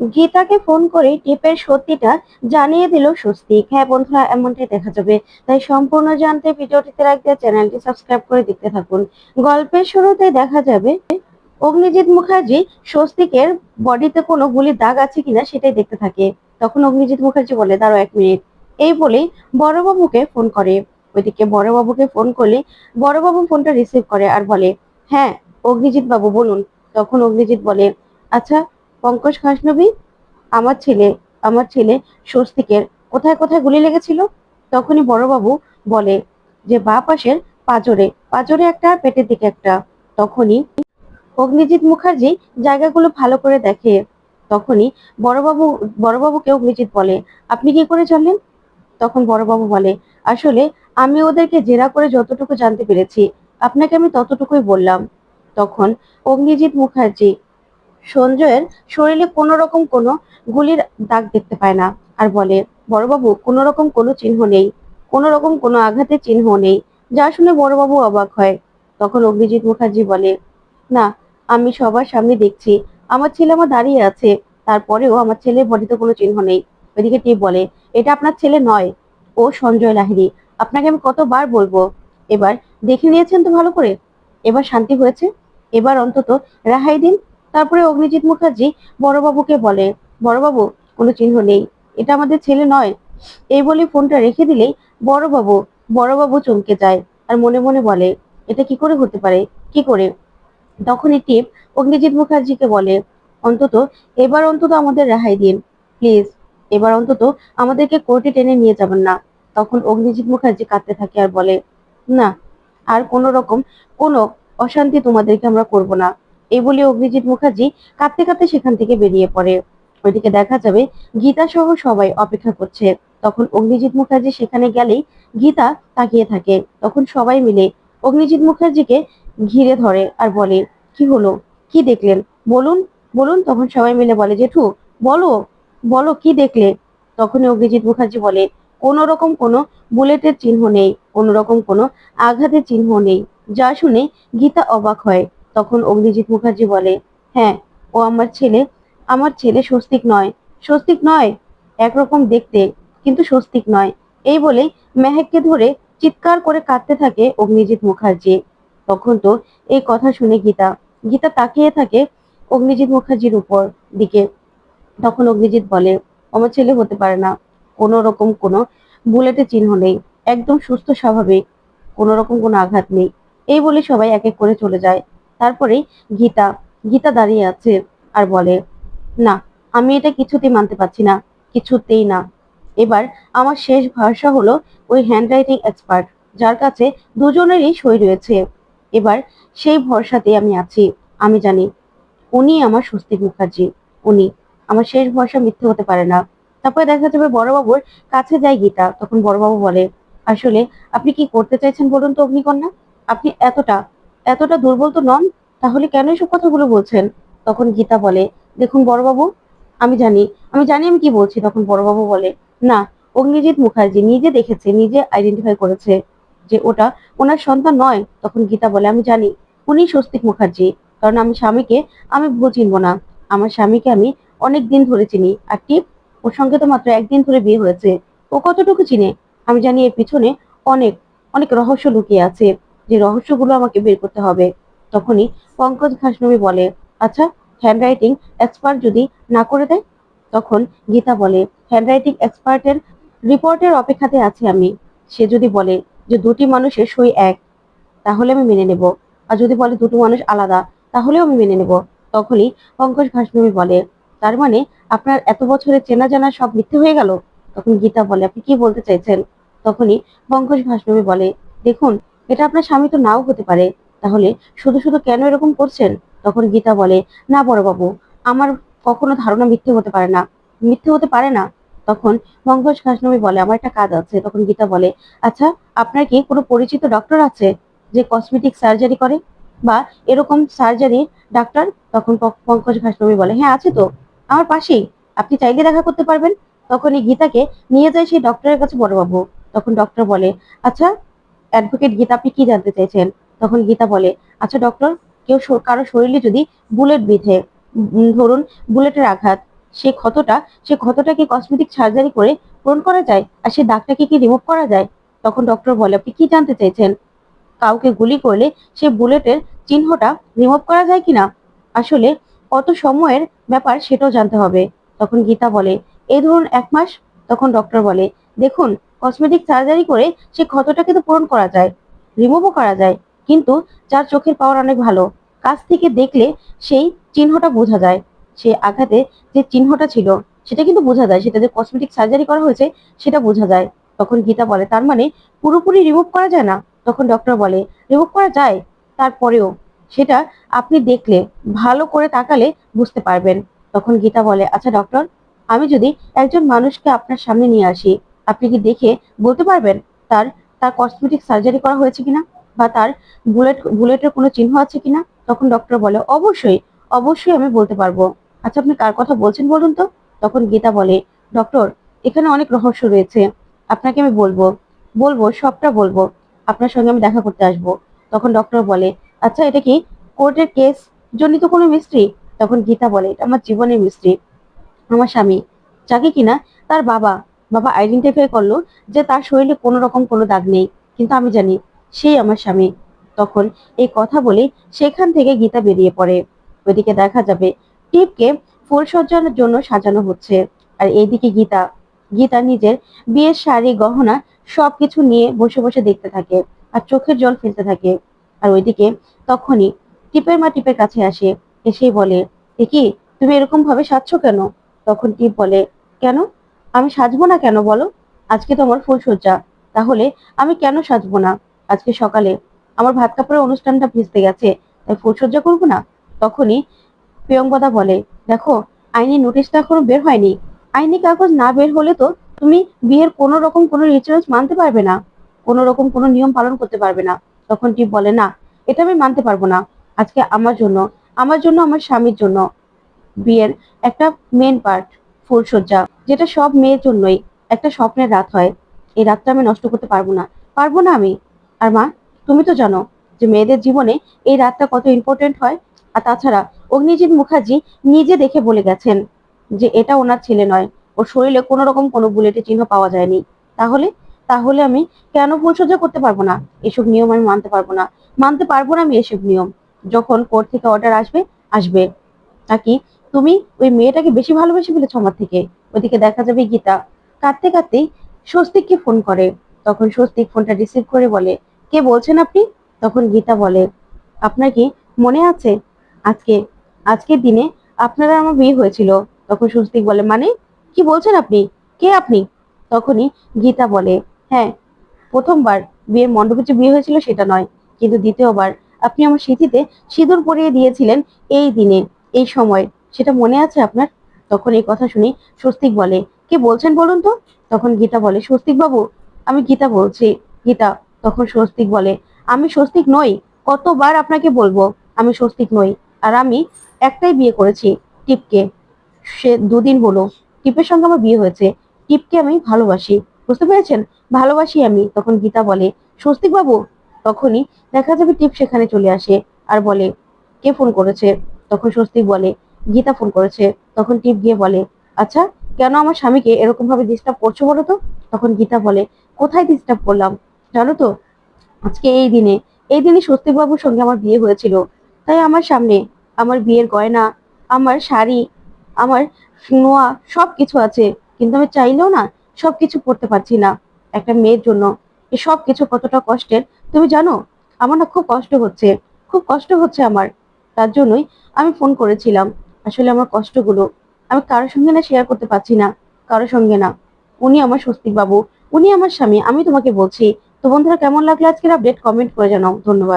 গীতাকে phone করে টিপের সত্যিটা জানিয়ে দিল স্বস্তিক। হ্যাঁ বন্ধুরা, এমনটাই দেখা যাবে। তাই সম্পূর্ণ জানতে ভিডিওটিতে রাখতে চ্যানেলটি সাবস্ক্রাইব করে দেখতে থাকুন। গল্পের শুরুতে দেখা যাবে, অগ্নিজিৎ মুখার্জি স্বস্তিকের বডিতে কোনো গুলির দাগ আছে কিনা সেটাই দেখতে থাকে। তখন অগ্নিজিৎ মুখার্জি বলে দাঁড়ো এক মিনিট। এই বলেই বড়বাবুকে ফোন করে। ওইদিকে বড়বাবুকে ফোন করলে বড়বাবু ফোনটা রিসিভ করে আর বলে হ্যাঁ অগ্নিজিৎ বাবু, বলুন। তখন অগ্নিজিৎ বলে আচ্ছা পঙ্কজ খাসনবী, আমার ছেলে আমার ছেলে স্বস্তিকের কোথায় কোথায় গুলি লেগেছিল? তখনই বড়বাবু বলে যে, বা পাশের পাজরে পাজরে একটা, পেটের দিকে একটা। তখনই অগ্নিজিৎ মুখার্জি জায়গাগুলো ভালো করে দেখে। তখনই বড়বাবু, বড়বাবুকে অগ্নিজিৎ বলে, আপনি কি করে জানলেন? তখন বড়বাবু বলে, আসলে আমি ওদেরকে জেরা করে যতটুকু জানতে পেরেছি, আপনাকে আমি ততটুকুই বললাম। তখন অগ্নিজিৎ মুখার্জি সঞ্জয়ের শরীরে কোনো রকম কোনো গুলির দাগ দেখতে পায় না। আর বলে, বড়বাবু, কোনো রকম কোনো চিহ্ন নেই। কোনো রকম কোনো আঘাতের চিহ্ন নেই। যা শুনে বড়বাবু অবাক হয়। তখন অগ্নিজিৎ মুখার্জি বলে, না, আমি সবার সামনে দেখছি। আমার ছেলে আমার দাঁড়িয়ে আছে। তারপরেও আমার ছেলের বডিতে কোনো চিহ্ন নেই। ওইদিকে টিপ বলে, এটা আপনার ছেলে নয়। ও সঞ্জয় লাহিড়ী। আপনাকে আমি কতবার বলব? এবার দেখে নিয়েছেন তো ভালো করে? এবার শান্তি হয়েছে? এবার অন্তত রেহাই দিন। তারপরে অগ্নিজিৎ মুখার্জি বড়বাবুকে বলে, বড়বাবু, কোনো চিহ্ন নেই। এটা আমাদের ছেলে নয়। এই বলে ফোনটা রেখে দিলেই বড়বাবু বড়বাবু চমকে যায় আর মনে মনে বলে, এটা কি করে হতে পারে? কি করে? তখনই টিপ অগ্নিজিৎ মুখার্জিকে বলে, অন্তত এবার অন্তত আমাদের রেহাই দিন। প্লিজ, এবার অন্তত আমাদেরকে কোর্টে টেনে নিয়ে যাবেন না। তখন অগ্নিজিৎ মুখার্জি কাঁদতে থাকে আর বলে, না, আর কোনো রকম কোনো অশান্তি তোমাদেরকে আমরা করব না। এই বলে অগ্নিজিৎ মুখার্জি কাঁদতে কাঁদতে সেখান থেকে বেরিয়ে পড়ে। ওইদিকে দেখা যাবে গীতা সহ সবাই অপেক্ষা করছে। তখন অগ্নিজিৎ মুখার্জি সেখানে গেলেই গীতা তাকিয়ে থাকে। তখন সবাই মিলে অগ্নিজিৎ মুখার্জিকে ঘিরে ধরে আর বলে, কি হলো? কি দেখলেন? বলুন বলুন। তখন সবাই মিলে বলে, জেঠু, বলো বলো, কি দেখলে? তখনই অগ্নিজিৎ মুখার্জি বলে কোনো রকম কোনো বুলেটের চিহ্ন নেই কোনো রকম কোনো আঘাতের চিহ্ন নেই। যা শুনে গীতা অবাক হয়। তখন অগ্নিজিৎ মুখার্জি বলে হ্যাঁ ও আমার ছেলে। আমার ছেলে স্বস্তিক নয়। স্বস্তিক নয়? একরকম দেখতে, কিন্তু স্বস্তিক নয়। এই বলে মেহেককে ধরে চিৎকার করে কাঁদতে থাকে অগ্নিজিৎ মুখার্জি। তখন তো এই কথা শুনে গীতা গীতা তাকিয়ে থাকে অগ্নিজিৎ মুখার্জির উপর দিকে। তখন অগ্নিজিৎ বলে, আমার ছেলে হতে পারে না। কোনো রকম কোনো বুলেটের চিহ্ন নেই। একদম সুস্থ স্বাভাবিক কোনো রকম কোনো আঘাত নেই। এই বলে সবাই এক এক করে চলে যায়। তারপরেই গীতা গীতা দাঁড়িয়ে আছে আর বলে, না, আমি এটা কিছুতেই মানতে পারছি না, কিছুতেই না। এবার আমার শেষ ভরসা হলো ওই হ্যান্ডরাইটিং এক্সপার্ট যার কাছে দুজনেরই সই রয়েছে। এবার সেই ভরসাতে আমি আছি, আমি জানি, উনি আমার স্বস্তিক মুখার্জি, উনি। আমার শেষ ভরসা মিথ্যে হতে পারে না। তারপরে দেখা যাবে বড়বাবুর কাছে যায় গীতা, তখন বড়বাবু বলে, আসলে আপনি কি করতে চাইছেন বলুন তো অগ্নিকন্যা? আপনি এতটা এতটা দুর্বল তো নন, তাহলে কেন এসব কথাগুলো বলছেন? তখন গীতা বলে, দেখুন বড়বাবু, আমি জানি আমি জানি আমি কি বলছি, তখন বড়বাবু বলে, না, অগ্নিজিৎ মুখার্জি নিজে দেখেছে, নিজে আইডেন্টিফাই করেছে যে ওটা ওনার সন্তান নয়, তখন গীতা বলে, আমি জানি, উনি স্বস্তিক মুখার্জি, কারণ আমি স্বামীকে, আমি ভুল চিনবো না, আমার স্বামীকে আমি অনেক দিন ধরে চিনি, আর টিপ ওর সঙ্গে তো মাত্র একদিন ধরে বিয়ে হয়েছে, ও কতটুকু চিনে? আমি জানি এর পিছনে অনেক অনেক রহস্য লুকিয়ে আছে। যে রহস্যগুলো আমাকে বের করতে হবে, তখনই পঙ্কজ ঘাসনবী বলে আচ্ছা হ্যান্ডরাইটিং এক্সপার্ট যদি না করে দেয়? তখন গীতা বলে হ্যান্ডরাইটিং এক্সপার্টের রিপোর্টের অপেক্ষাতে আছি আমি। সে যদি বলে যে দুটি মানুষের সই এক, তাহলে আমি মেনে নেব। আর যদি বলে দুটো মানুষ আলাদা, তাহলেও আমি মেনে নেব। তখনই পঙ্কজ ঘাসনবী বলে, তার মানে আপনার এত বছরের চেনা জানা সব মিথ্যে হয়ে গেল? তখন গীতা বলে, আপনি কি বলতে চাইছেন? তখনই পঙ্কজ ভাসনবী বলে, দেখুন এটা আপনার স্বামী তো নাও হতে পারে। তাহলে শুধু শুধু কেন এরকম করছেন? তখন গীতা বলে, না বড়বাবু, আমার কখনো ধারণা মিথ্যে হতে পারে না। মিথ্যে হতে পারে না? তখন পঙ্কজ খাসনবী বলে, আমার একটা কাজ আছে। তখন গীতা বলে আচ্ছা আপনার কি কোনো পরিচিত ডক্টর আছে যে কসমেটিক সার্জারি করে? বা এরকম সার্জারি ডাক্তার তখন পঙ্কজ ঘাসনবী বলে হ্যাঁ আছে তো। আমার পাশেই। আপনি চাইলে দেখা করতে পারবেন। তখন এই গীতাকে নিয়ে যায় সেই ডক্টরের কাছে বড়বাবু। তখন ডক্টর বলে আচ্ছা অ্যাডভোকেট গীতা, আপনি কি জানতে চাইছেন? তখন গীতা বলে আচ্ছা ডক্টর কেউ কারও শরীরে যদি বুলেট বিধে ধরুন বুলেটের আঘাত, সে ক্ষতটা সে ক্ষতটা কি কসমেটিক সার্জারি করে পূরণ করা যায় আর সে দাগটাকে কি রিমুভ করা যায়? তখন ডক্টর বলে, আপনি কি জানতে চাইছেন? কাউকে গুলি করলে সে বুলেটের চিহ্নটা রিমুভ করা যায় কিনা? আসলে কত সময়ের ব্যাপার সেটাও জানতে হবে। তখন গীতা বলে, এই ধরুন এক মাস? তখন ডক্টর বলে দেখুন কসমেটিক সার্জারি করে সে ক্ষতটাকে তো পূরণ করা যায় রিমুভও করা যায়, কিন্তু যার চোখের পাওয়ার অনেক ভালো, কাছ থেকে দেখলে সেই চিহ্নটা বোঝা যায়। সে আঘাতে যে চিহ্নটা ছিল, সেটা কিন্তু বোঝা যায়, সেটা যে কসমেটিক সার্জারি করা হয়েছে, সেটা বোঝা যায়। তখন গীতা বলে, তার মানে পুরোপুরি রিমুভ করা যায় না? তখন ডক্টর বলে রিমুভ করা যায়, তারপরেও সেটা আপনি দেখলে, ভালো করে তাকালে বুঝতে পারবেন। তখন গীতা বলে আচ্ছা ডক্টর আমি যদি একজন মানুষকে আপনার সামনে নিয়ে আসি আপনি কি দেখে বলতে পারবেন তার তার কসমেটিক সার্জারি করা হয়েছে কিনা? বা তার বুলেট বুলেটের কোনো চিহ্ন আছে কিনা? তখন ডক্টর বলে, অবশ্যই অবশ্যই আমি বলতে পারব। আচ্ছা আপনি কার কথা বলছেন বলুন তো? তখন গীতা বলে, ডক্টর, এখানে অনেক রহস্য রয়েছে। আপনাকে আমি বলব বলব, সবটা বলব। আপনার সঙ্গে আমি দেখা করতে আসব। তখন ডক্টর বলে আচ্ছা এটা কি কোর্টের কেস? জনিত কোনো মিস্ত্রি তখন গীতা বলে, এটা আমার জীবনের মিস্ত্রি আমার স্বামী, যাকে কিনা তার বাবা বাবা আইডেন্টিফাই করল যে তার শরীরে কোনো রকম কোনো দাগ নেই। কিন্তু আমি জানি সেই আমার স্বামী। তখন এই কথা বলে সেখান থেকে গীতা বেরিয়ে পড়ে। ওইদিকে দেখা যাবে টিপকে ফুল সজ্জানোর জন্য সাজানো হচ্ছে। আর এইদিকে গীতা। গীতা নিজের বিয়ের শাড়ি, গহনা সবকিছু নিয়ে বসে বসে দেখতে থাকে আর চোখের জল ফেলতে থাকে। আর ওইদিকে তখনই টিপের মা টিপের কাছে আসে। এসেই বলে এ কি তুমি এরকম ভাবে সাজছো কেন? তখন টিপ বলে, কেন? আমি সাজবো না কেন বলো? আজকে তো আমার ফুলসজ্জা তাহলে আমি কেন সাজবো না? আজকে সকালে আমার ভাত কাপড়ের অনুষ্ঠানটা ভিজতে গেছে, তাই ফুলসজ্জা করব না? তখনই প্রিয়ঙ্কদা বলে, দেখো আইনি নোটিশটা এখনও বের হয়নি। আইনি কাগজ না বের হলে তো তুমি বিয়ের কোনো রকম কোনো রিচুয়ালস মানতে পারবে না, কোনো রকম কোনো নিয়ম পালন করতে পারবে না। তখন টিপ বলে, না, এটা আমি মানতে পারব না। আজকে আমার জন্য আমার জন্য, আমার স্বামীর জন্য। বিয়ের একটা মেন পার্ট ফুলসজ্জা যেটা সব মেয়ের জন্যই। একটা স্বপ্নের রাত হয়। এই রাতটা আমি নষ্ট করতে পারব না। পারব না আমি। আর মা, তুমি তো জানো যে মেয়েদের জীবনে এই রাতটা কত ইম্পর্টেন্ট হয়। আর তাছাড়া অগ্নিজিৎ মুখার্জি নিজে দেখে বলে গেছেন যে এটা ওনার ছেলে নয়। ওর শরীরে কোনো রকম কোনো বুলেটের চিহ্ন পাওয়া যায়নি। তাহলে? তাহলে আমি কেন ফুলসজ্জা করতে পারব না? এসব নিয়ম আমি মানতে পারব না। মানতে পারব না আমি এসব নিয়ম। যখন কোর্ট থেকে অর্ডার আসবে আসবে। নাকি তুমি ওই মেয়েটাকে বেশি ভালোবেসে ফেলেছো আমার থেকে? ওইদিকে দেখা যাবে গীতা। কাঁদতে কাঁদতেই স্বস্তিককে ফোন করে। তখন স্বস্তিক ফোনটা রিসিভ করে বলে, কে বলছেন আপনি? তখন গীতা বলে, আপনার কি মনে আছে? আজকে, আজকের দিনে আপনারা আমার বিয়ে হয়েছিল। তখন স্বস্তিক বলে মানে? কি বলছেন আপনি? কে আপনি? তখনই গীতা বলে হ্যাঁ প্রথমবার বিয়ের মণ্ডপে যে বিয়ে হয়েছিল সেটা নয়, কিন্তু দ্বিতীয়বার আপনি আমার স্মৃতিতে সিঁদুর পরিয়ে দিয়েছিলেন এই দিনে, এই সময়। সেটা মনে আছে আপনার? তখন এই কথা শুনি স্বস্তিক বলে, কে বলছেন বলুন তো? তখন গীতা বলে, স্বস্তিক বাবু, আমি গীতা বলছি। গীতা তখন স্বস্তিক বলে, আমি স্বস্তিক নই, কতবার আপনাকে বলব, আমি স্বস্তিক নই। আর আমি একটাই বিয়ে করেছি, টিপকে। সে দুদিন হলো, টিপের সঙ্গে আমার বিয়ে হয়েছে। টিপকে আমি ভালোবাসি, বুঝতে পেরেছেন? ভালোবাসি আমি, তখন গীতা বলে, স্বস্তিক বাবু? তখনই দেখা যাবে টিপ সেখানে চলে আসে আর বলে, কে ফোন করেছে? তখন স্বস্তিক বলে গীতা ফোন করেছে, তখন টিপ গিয়ে বলে আচ্ছা কেন আমার স্বামীকে এরকম ভাবে ডিস্টার্ব করছ বলো তো? তখন গীতা বলে, কোথায় ডিস্টার্ব করলাম? জানো তো, আজকে এই দিনে এই দিনে স্বস্তিক বাবুর সঙ্গে আমার বিয়ে হয়েছিল। তাই আমার সামনে আমার বিয়ের গয়না, আমার শাড়ি, আমার নোয়া সব কিছু আছে। কিন্তু আমি চাইলেও না সব কিছু করতে পারছি না একটা মেয়ের জন্য। এই সব কিছু কতটা কষ্টের? তুমি জানো, আমার না খুব কষ্ট হচ্ছে, খুব কষ্ট হচ্ছে আমার। তার জন্যই আমি ফোন করেছিলাম। আসলে আমার কষ্টগুলো আমি কারোর সঙ্গে না শেয়ার করতে পারছি না, কারোর সঙ্গে না। উনি আমার স্বস্তিক বাবু উনি আমার স্বামী, আমি তোমাকে বলছি। তো বন্ধুরা, কেমন লাগল আজকের আপডেট কমেন্ট করে জানাও। ধন্যবাদ।